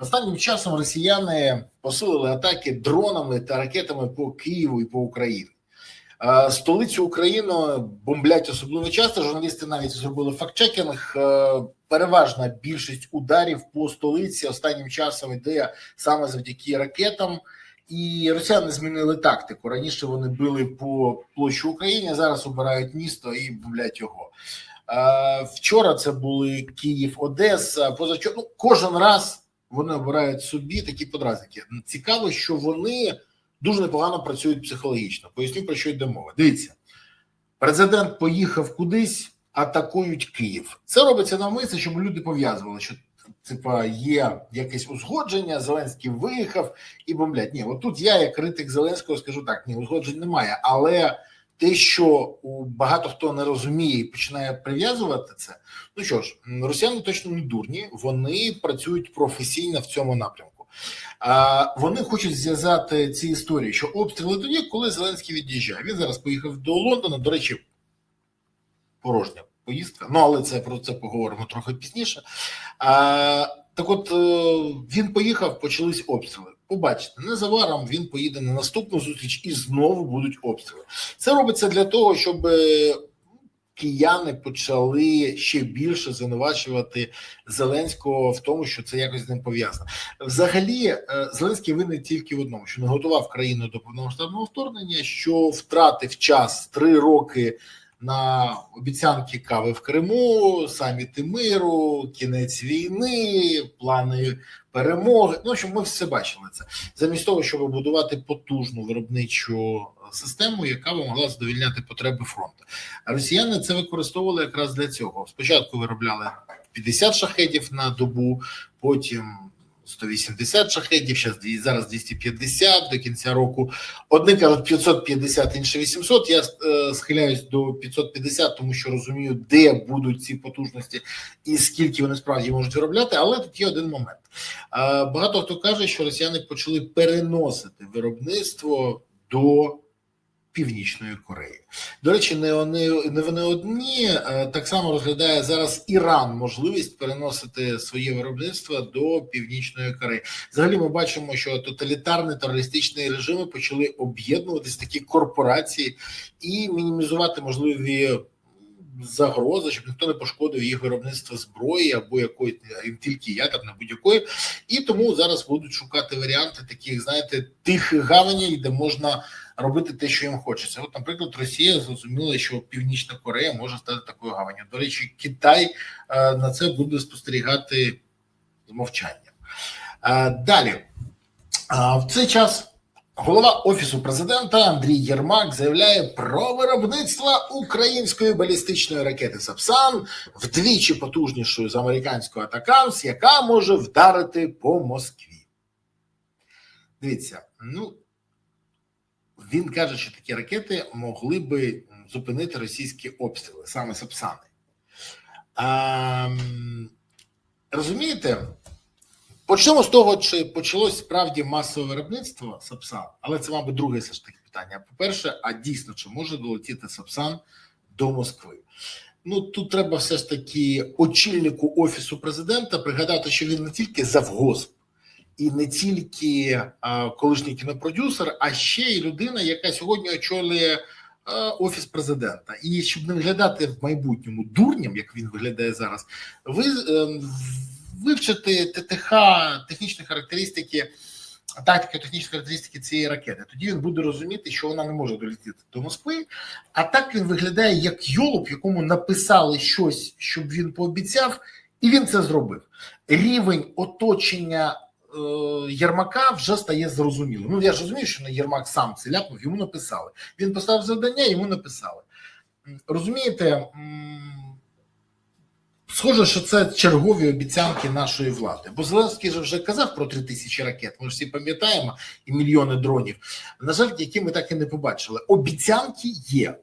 Останнім часом росіяни посилили атаки дронами та ракетами по Києву і по Україні. Е, Столицю України бомблять особливо часто. Журналісти навіть зробили фактчекінг. Е, Переважна більшість ударів по столиці останнім часом йде саме завдяки ракетам. І росіяни змінили тактику. Раніше вони били по площі України, зараз обирають місто і бомблять його. Е, Вчора це були Київ, Одеса. Позавчора ну, кожен раз вони обирають собі такі подразники. Цікаво, що вони дуже непогано працюють психологічно. Поясню про що йде мова. Дивіться, президент поїхав кудись, атакують Київ. Це робиться навмисно, щоб люди пов'язували, що типа є якесь узгодження. Зеленський виїхав і бомблять. Ні, отут я, як критик Зеленського, скажу так: ні, узгоджень немає, але. Те, що багато хто не розуміє і починає прив'язувати це, ну що ж, росіяни точно не дурні, вони працюють професійно в цьому напрямку. А вони хочуть зв'язати ці історії, що обстріли тоді, коли Зеленський від'їжджає. Він зараз поїхав до Лондона. До речі, порожня поїздка. Ну але це про це поговоримо трохи пізніше. А, Так, от він поїхав, почались обстріли. Побачите, незабаром він поїде на наступну зустріч і знову будуть обстріли. Це робиться для того, щоб кияни почали ще більше звинувачувати Зеленського в тому, що це якось з ним пов'язано. Взагалі, Зеленський винен тільки в одному: що не готував країну до повномасштабного вторгнення, що втратив час три роки. На обіцянки кави в Криму, саміти миру, кінець війни, плани перемоги. Ну щоб ми все бачили це замість того, щоб будувати потужну виробничу систему, яка би могла задовільняти потреби фронту. А росіяни це використовували якраз для цього. Спочатку виробляли 50 шахедів на добу, потім 180 шахедів, зараз 250 до кінця року. Одні кажуть 550, інші 800. Я е, схиляюсь до 550, тому що розумію, де будуть ці потужності і скільки вони справді можуть виробляти. Але тут є один момент. Е, багато хто каже, що росіяни почали переносити виробництво до. Північної Кореї до речі, не вони не вони одні так само розглядає зараз Іран можливість переносити своє виробництво до північної Кореї. Взагалі, ми бачимо, що тоталітарні терористичні режими почали об'єднуватись такі корпорації і мінімізувати можливі загрози, щоб ніхто не пошкодив їх виробництво зброї або якої тільки ядерної будь-якої, і тому зараз будуть шукати варіанти таких, знаєте, тихих гаваней, де можна робити те, що їм хочеться. От, наприклад, Росія зрозуміла, що Північна Корея може стати такою гаванню. До речі, Китай е, на це буде спостерігати з мовчанням. Е, далі е, в цей час. Голова офісу президента Андрій Єрмак заявляє про виробництво української балістичної ракети Сапсан вдвічі потужнішою з американського Атакамс, яка може вдарити по Москві. Дивіться, ну він каже, що такі ракети могли би зупинити російські обстріли, саме Сапсани. А, Розумієте? Почнемо з того, чи почалось справді масове виробництво Сапсан, але це, мабуть, друге все ж таки питання. По-перше, а дійсно, чи може долетіти Сапсан до Москви? Ну тут треба все ж таки очільнику офісу президента пригадати, що він не тільки завгосп і не тільки колишній кінопродюсер, а ще й людина, яка сьогодні очолює офіс президента. І щоб не виглядати в майбутньому дурням, як він виглядає зараз, ви. Ем, вивчити ТТХ, технічні характеристики, тактика технічні характеристики цієї ракети. Тоді він буде розуміти, що вона не може долетіти до Москви. А так він виглядає як йолоп, якому написали щось, щоб він пообіцяв, і він це зробив. Рівень оточення. Е, Єрмака вже стає зрозумілим. Ну я ж розумію, що не Єрмак сам це ляпнув, йому написали. Він поставив завдання, йому написали. Розумієте, Схоже, що це чергові обіцянки нашої влади. Бо Зеленський вже казав про три тисячі ракет. Ми ж всі пам'ятаємо і мільйони дронів. На жаль, які ми так і не побачили. Обіцянки є,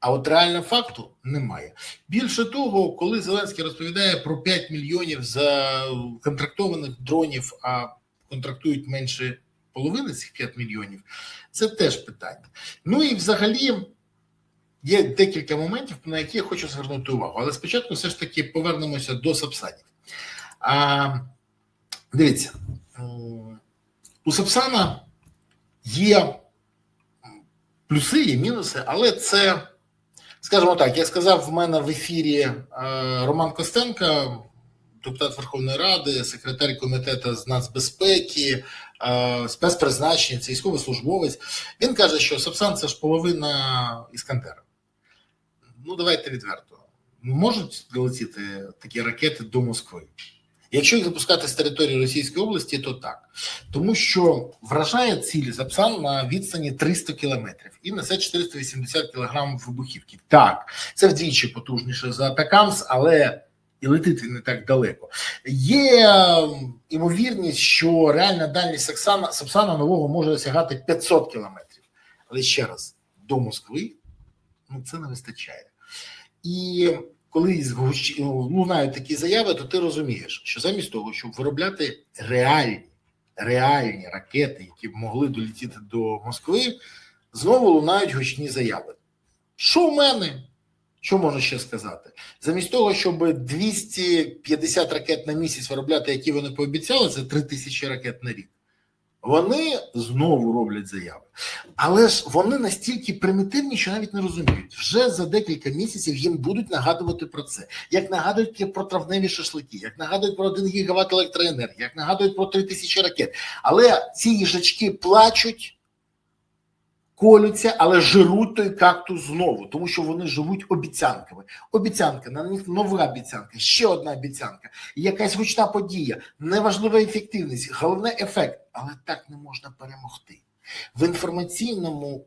а от реального факту немає. Більше того, коли Зеленський розповідає про 5 мільйонів за контрактованих дронів, а контрактують менше половини цих 5 мільйонів, це теж питання. Ну і взагалі. Є декілька моментів, на які я хочу звернути увагу. Але спочатку все ж таки повернемося до сапсанів. А, Дивіться, у Сапсана є плюси, є мінуси, але це, скажімо так, як сказав в мене в ефірі е, Роман Костенко, депутат Верховної Ради, секретар комітету з нацбезпеки, е, спецпризначення, це військовослужбовець. Він каже, що Сапсан це ж половина Іскандера. Ну, давайте відверто. Можуть долетіти такі ракети до Москви? Якщо їх запускати з території Російської області, то так. Тому що вражає ціль Запсан на відстані 300 кілометрів і несе 480 кілограмів вибухівки. Так, це вдвічі потужніше за Атакамс, але і летить він не так далеко. Є імовірність, що реальна дальність Сапсана, Сапсана нового може досягати 500 кілометрів. Але ще раз, до Москви ну, це не вистачає. І коли лунають такі заяви, то ти розумієш, що замість того, щоб виробляти реальні, реальні ракети, які б могли долетіти до Москви, знову лунають гучні заяви. Що в мене? Що можна ще сказати? Замість того, щоб 250 ракет на місяць виробляти, які вони пообіцяли, це 3 тисячі ракет на рік. Вони знову роблять заяви. Але ж вони настільки примітивні, що навіть не розуміють. Вже за декілька місяців їм будуть нагадувати про це. Як нагадують про травневі шашлики, як нагадують про 1 гігават електроенергії, як нагадують про 3 тисячі ракет. Але ці їжачки плачуть, колються, але жируть той кактус знову, тому що вони живуть обіцянками. Обіцянка, на них нова обіцянка, ще одна обіцянка, якась гучна подія, неважлива ефективність, головне ефект. Але так не можна перемогти. В інформаційному,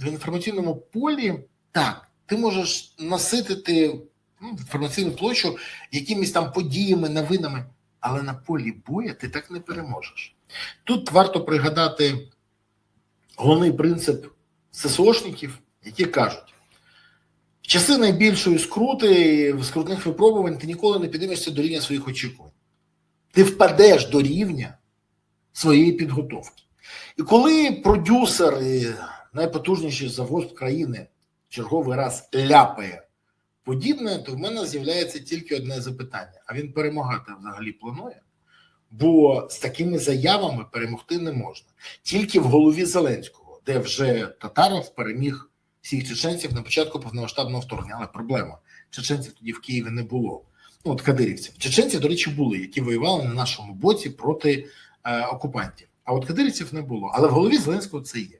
в інформаційному полі так, ти можеш наситити ну, інформаційну площу якимись там подіями, новинами, але на полі боя ти так не переможеш. Тут варто пригадати головний принцип ССОшників, які кажуть: в часи найбільшої скрути, скрутних випробувань ти ніколи не підіймешся до рівня своїх очікувань. Ти впадеш до рівня своєї підготовки. І коли продюсер, найпотужніший завод країни черговий раз ляпає подібне, то в мене з'являється тільки одне запитання: а він перемагати взагалі планує? Бо з такими заявами перемогти не можна. Тільки в голові Зеленського, де вже Татаров переміг всіх чеченців на початку повномасштабного вторгнення. Але проблема: чеченців тоді в Києві не було. Ну, от кадирівців. Чеченці, до речі, були, які воювали на нашому боці проти е, окупантів. А от кадирівців не було. Але в голові Зеленського це є.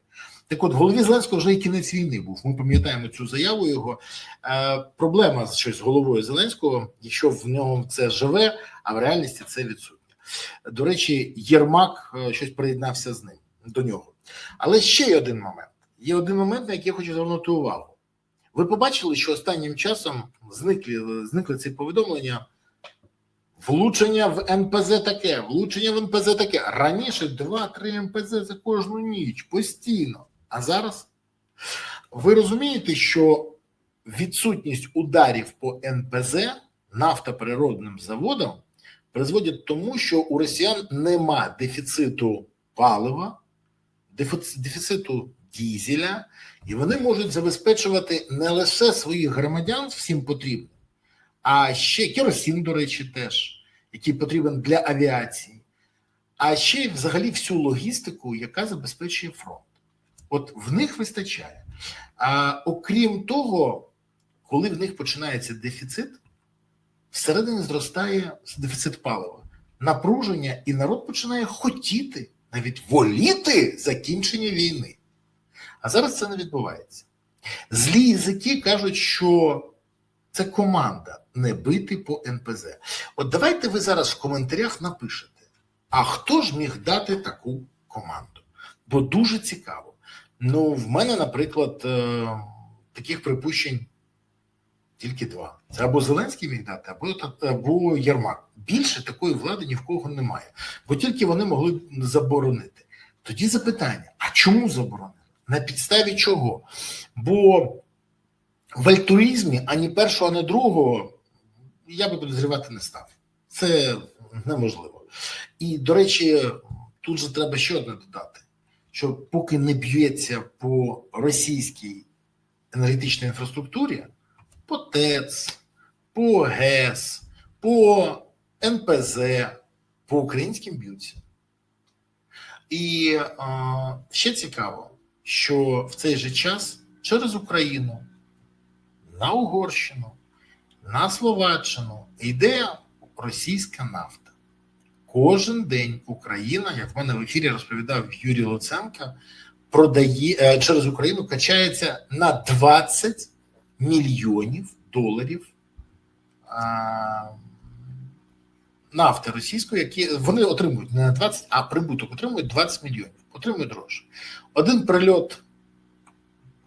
Так от, в голові Зеленського вже і кінець війни був. Ми пам'ятаємо цю заяву його. Е, проблема щось з головою Зеленського, якщо в ньому це живе, а в реальності це відсутнє. До речі, Єрмак е, щось приєднався з ним до нього. Але ще є один момент. Є один момент, на який я хочу звернути увагу. Ви побачили, що останнім часом зникли, зникли ці повідомлення. Влучення в НПЗ таке, влучення в НПЗ таке. Раніше 2-3 МПЗ за кожну ніч постійно. А зараз ви розумієте, що відсутність ударів по НПЗ нафтопереробним заводам призводять тому, що у росіян нема дефіциту палива, дефіциту дізеля, і вони можуть забезпечувати не лише своїх громадян всім потрібним, а ще керосин, до речі, теж, який потрібен для авіації, а ще й взагалі всю логістику, яка забезпечує фронт. От в них вистачає. А окрім того, коли в них починається дефіцит, всередині зростає дефіцит палива, напруження, і народ починає хотіти, навіть воліти закінчення війни. А зараз це не відбувається. Злі язики кажуть, що це команда не бити по НПЗ. От давайте ви зараз в коментарях напишете, а хто ж міг дати таку команду? Бо дуже цікаво. Ну, в мене, наприклад, е, таких припущень тільки два: це або Зеленський міг дати, або, або Єрмак. Більше такої влади ні в кого немає, бо тільки вони могли заборонити. Тоді запитання: а чому заборонили? На підставі чого? Бо в альтруїзмі ані першого, ані другого я би підозрювати не став. Це неможливо. І, до речі, тут же треба ще одне додати: що поки не б'ється по російській енергетичній інфраструктурі, по ТЕЦ, по ГЕС, по НПЗ, по українським б'ються. І е, ще цікаво, що в цей же час через Україну на Угорщину, на Словаччину йде російська нафта. Кожен день Україна, як в мене в ефірі розповідав Юрій Луценко, продає е, через Україну качається на 20 мільйонів доларів нафти російської, які вони отримують не на 20, а прибуток отримують 20 мільйонів. Отримують гроші. Один прильот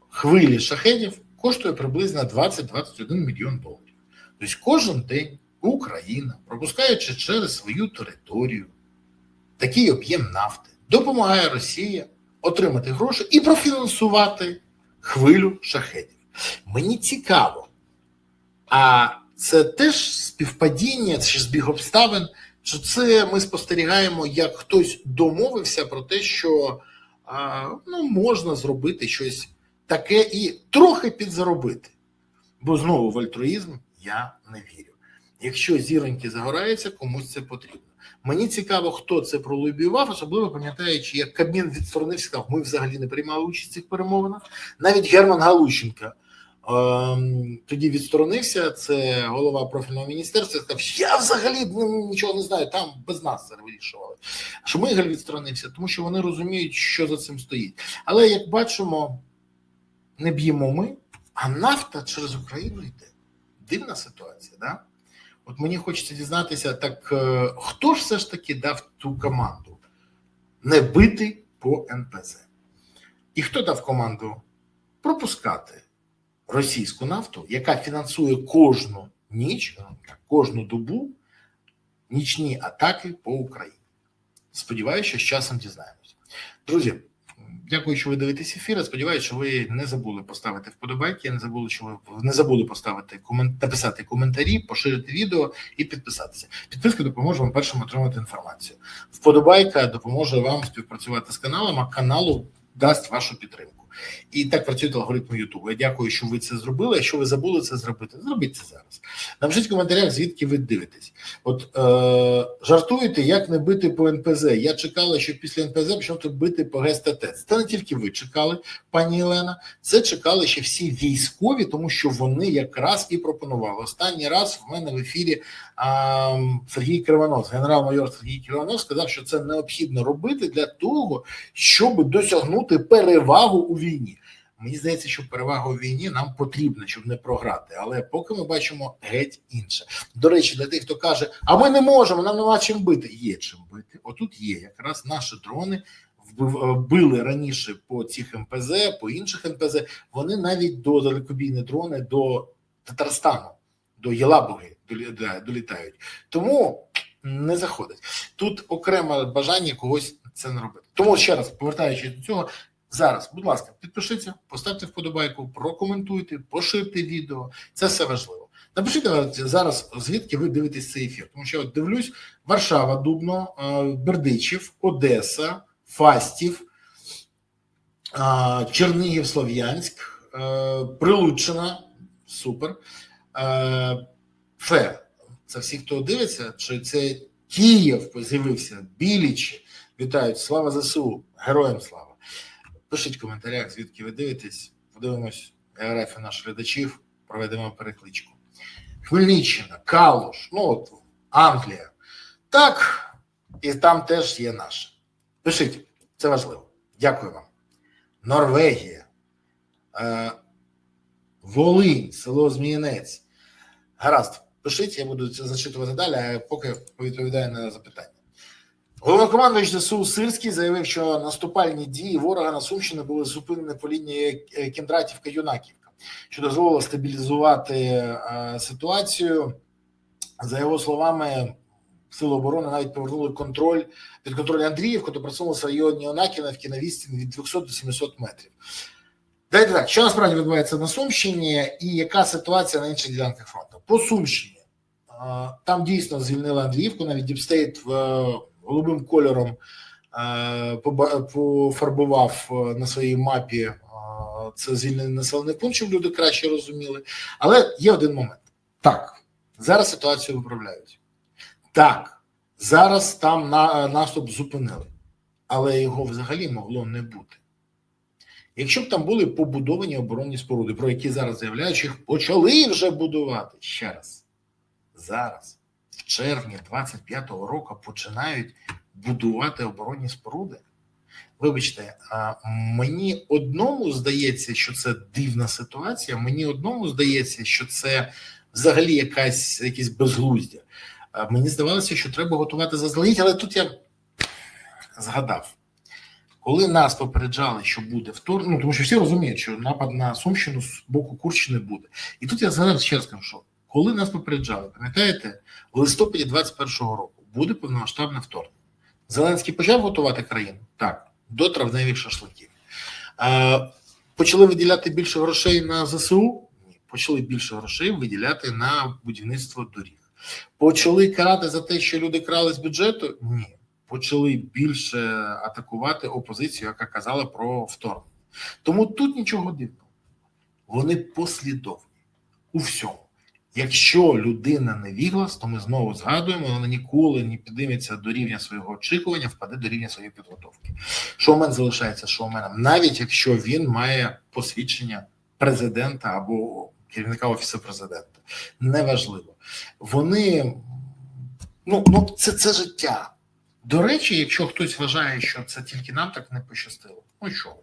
хвилі шахедів коштує приблизно 20-21 мільйон доларів. Тобто кожен день Україна, пропускаючи через свою територію такий об'єм нафти, допомагає Росії отримати гроші і профінансувати хвилю шахедів. Мені цікаво, а це теж співпадіння чи збіг обставин, що це ми спостерігаємо, як хтось домовився про те, що а, ну, можна зробити щось таке і трохи підзаробити. Бо знову в альтруїзм я не вірю. Якщо зіроньки загораються, комусь це потрібно. Мені цікаво, хто це пролобіював, особливо пам'ятаючи, як Кабмін відсторонився, сказав, ми взагалі не приймали участь в цих перемовинах. Навіть Герман Галущенко ем, тоді відсторонився. Це голова профільного міністерства. Сказав, я взагалі ну, нічого не знаю, там без нас це вирішували. Шмигаль відсторонився, тому що вони розуміють, що за цим стоїть. Але як бачимо, не б'ємо ми, а нафта через Україну йде. Дивна ситуація, да? От мені хочеться дізнатися, так е, хто ж все ж таки дав ту команду не бити по НПЗ? І хто дав команду пропускати російську нафту, яка фінансує кожну ніч, ну, кожну добу нічні атаки по Україні? Сподіваюся, що з часом дізнаємось. Друзі, дякую, що ви дивитесь ефір. Сподіваюся, що ви не забули поставити вподобайки, не забули, що ви не забули поставити комент, написати коментарі, поширити відео і підписатися. Підписка допоможе вам першим отримати інформацію. Вподобайка допоможе вам співпрацювати з каналом, а каналу дасть вашу підтримку. І так працюють алгоритми Ютубу. Я дякую, що ви це зробили. Якщо ви забули це зробити, зробіть це зараз. Напишіть в коментарях, звідки ви дивитесь. От е, жартуєте, як не бити по НПЗ. Я чекала, що після НПЗ почнуть бити по ГСТТ. Це не тільки ви чекали, пані Єлена, це чекали ще всі військові, тому що вони якраз і пропонували. Останній раз в мене в ефірі а, Сергій Кривонос, генерал-майор Сергій Кривонос, сказав, що це необхідно робити для того, щоб досягнути перевагу у війні. Мені здається, що перевага у війні нам потрібна, щоб не програти. Але поки ми бачимо геть інше. До речі, для тих, хто каже, а ми не можемо, нам нема чим бити. Є чим бити. Отут є якраз наші дрони. вбив- Били раніше по цих МПЗ, по інших МПЗ. Вони навіть до далекобійні дрони до Татарстану, до Єлабуги долітають. Тому не заходить. Тут окреме бажання когось це не робити. Тому ще раз повертаючись до цього, зараз, будь ласка, підпишіться, поставте вподобайку, прокоментуйте, поширте відео. Це все важливо. Напишіть зараз, звідки ви дивитесь цей ефір. Тому що от дивлюсь: Варшава, Дубно, е, Бердичів, Одеса, Фастів, е, Чернігів, Слов'янськ, е, Прилуччина. Супер. Фе. Це всі, хто дивиться, чи це Київ з'явився, Білічі. Вітають, слава ЗСУ, героям слава. Пишіть в коментарях, звідки ви дивитесь. Подивимось географію наших глядачів, проведемо перекличку. Хмельниччина, Калуш, ну от Англія. Так, і там теж є наше. Пишіть, це важливо. Дякую вам. Норвегія, е, Волинь, село Зміянець. Гаразд, пишіть, я буду це зачитувати далі, а поки відповідаю на запитання. Головнокомандуючий ЗСУ Сирський заявив, що наступальні дії ворога на Сумщині були зупинені по лінії е, Кіндратівка Юнаківка, що дозволило стабілізувати е, ситуацію. За його словами, сили оборони навіть повернули контроль під контроль Андріївку, то просунулися в районі Онаківки на відстані від 200 до 700 метрів. Дайте так, що насправді відбувається на Сумщині, і яка ситуація на інших ділянках фронту? По Сумщині там дійсно звільнили Андріївку, навіть Діпстейт в голубим кольором е, пофарбував е, на своїй мапі е, це звільнений населений пункт, щоб люди краще розуміли. Але є один момент: так, зараз ситуацію виправляють. Так, Зараз там на, наступ зупинили, але його взагалі могло не бути. Якщо б там були побудовані оборонні споруди, про які зараз заявляють, що їх почали вже будувати ще раз. Зараз, червні 25-го року, починають будувати оборонні споруди. Вибачте, мені одному здається, що це дивна ситуація. Мені одному здається, що це взагалі якась якесь безглуздя. Мені здавалося, що треба готувати заздалегідь, але тут я згадав, коли нас попереджали, що буде вторгнення, ну тому що всі розуміють, що напад на Сумщину з боку Курщини буде. І тут я згадав ще раз кажу, що коли нас попереджали, пам'ятаєте, в листопаді 21-го року буде повномасштабне вторгнення. Зеленський почав готувати країну так, до травневих шашликів. А, почали виділяти більше грошей на ЗСУ? Ні, почали більше грошей виділяти на будівництво доріг. Почали карати за те, що люди крали з бюджету? Ні. Почали більше атакувати опозицію, яка казала про вторгнення. Тому тут нічого дивного. Вони послідовні у всьому. Якщо людина не віглас, то ми знову згадуємо, вона ніколи не підійметься до рівня свого очікування, впаде до рівня своєї підготовки. Шоумен залишається шоуменом, навіть якщо він має посвідчення президента або керівника офісу президента. Неважливо. Вони ну, ну це, це життя. До речі, якщо хтось вважає, що це тільки нам так не пощастило, ну що ви.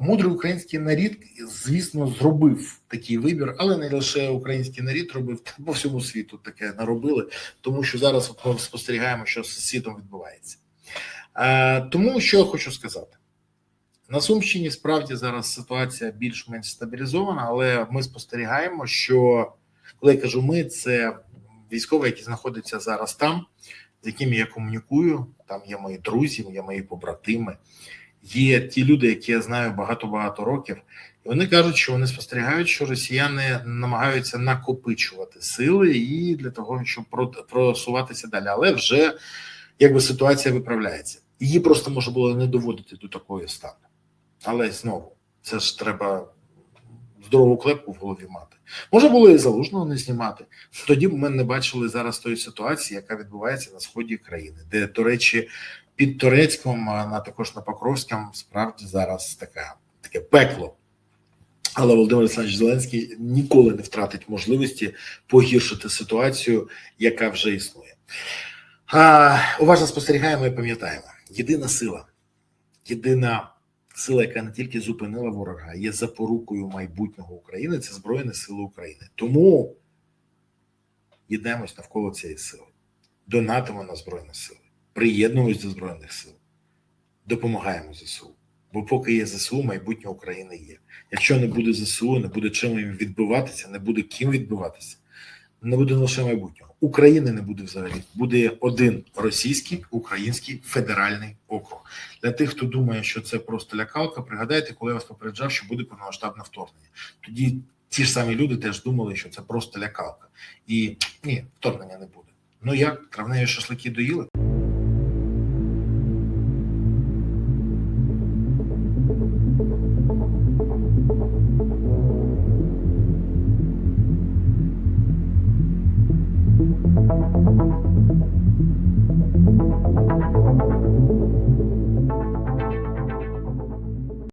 Мудрий український нарід, звісно, зробив такий вибір, але не лише український нарід робив, по всьому світу таке наробили, тому що зараз от ми спостерігаємо, що з світом відбувається. Е, тому що я хочу сказати. На Сумщині справді зараз ситуація більш-менш стабілізована, але ми спостерігаємо, що коли я кажу ми, це військові, які знаходяться зараз там, з якими я комунікую. Там є мої друзі, є мої побратими, є ті люди, які я знаю багато-багато років, і вони кажуть, що вони спостерігають, що росіяни намагаються накопичувати сили і для того, щоб просуватися далі. Але вже якби ситуація виправляється. Її просто може було не доводити до такої стану. Але знову це ж треба здорову клепку в голові мати. Може було і залужного не знімати. Тоді б ми не бачили зараз тої ситуації, яка відбувається на сході країни, де, до речі, під Турецьком, а також на Покровському, справді зараз така таке пекло. Але Володимир Олександрович Зеленський ніколи не втратить можливості погіршити ситуацію, яка вже існує. А, Уважно спостерігаємо і пам'ятаємо: єдина сила, єдина сила, яка не тільки зупинила ворога, є запорукою майбутнього України, це Збройні Сили України. Тому єднаємось навколо цієї сили, донатимо на Збройні Сили, приєднуємось до Збройних сил, допомагаємо ЗСУ. Бо поки є ЗСУ, майбутнє України є. Якщо не буде ЗСУ, не буде чим їм відбиватися, не буде ким відбиватися, не буде лише майбутнього. України не буде взагалі. Буде один російський український федеральний округ. Для тих, хто думає, що це просто лякалка, пригадайте, коли я вас попереджав, що буде повномасштабне вторгнення. Тоді ті ж самі люди теж думали, що це просто лякалка. І ні, вторгнення не буде. Ну як травневі шашлики доїли?